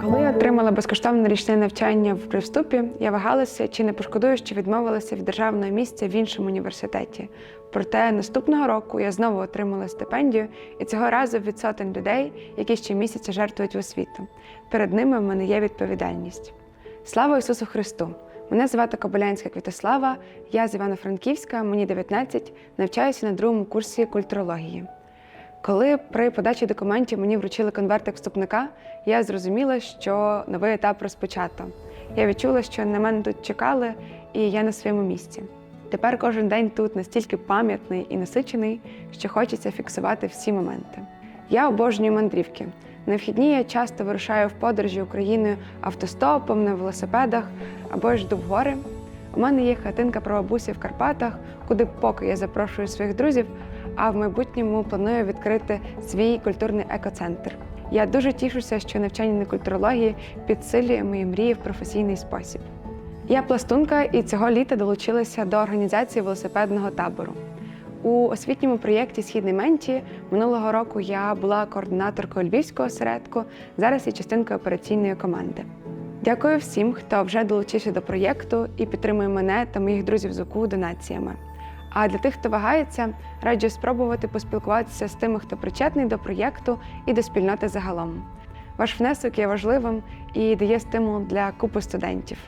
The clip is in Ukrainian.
Коли я отримала безкоштовне річне навчання в привступі, я вагалася чи не пошкодую, що відмовилася від державного місця в іншому університеті. Проте наступного року я знову отримала стипендію, і цього разу від сотень людей, які ще місяця жертвують освіту. Перед ними в мене є відповідальність. Слава Ісусу Христу! Мене звати Кобилянська Квітослава, я з Івано-Франківська, мені 19, навчаюся на другому курсі культурології. Коли при подачі документів мені вручили конвертик вступника, я зрозуміла, що новий етап розпочато. Я відчула, що на мене тут чекали, і я на своєму місці. Тепер кожен день тут настільки пам'ятний і насичений, що хочеться фіксувати всі моменти. Я обожнюю мандрівки. На вхідні я часто вирушаю в подорожі Україною автостопом, на велосипедах або ж в гори. У мене є хатинка прабабусі в Карпатах, куди поки я запрошую своїх друзів, а в майбутньому планую відкрити свій культурний екоцентр. Я дуже тішуся, що навчання на культурології підсилює мої мрії в професійний спосіб. Я пластунка і цього літа долучилася до організації велосипедного табору. У освітньому проєкті Східний менті минулого року я була координаторкою львівського осередку, зараз є частинкою операційної команди. Дякую всім, хто вже долучився до проєкту і підтримує мене та моїх друзів з УКУ донаціями. А для тих, хто вагається, раджу спробувати поспілкуватися з тими, хто причетний до проєкту і до спільноти загалом. Ваш внесок є важливим і дає стимул для купи студентів.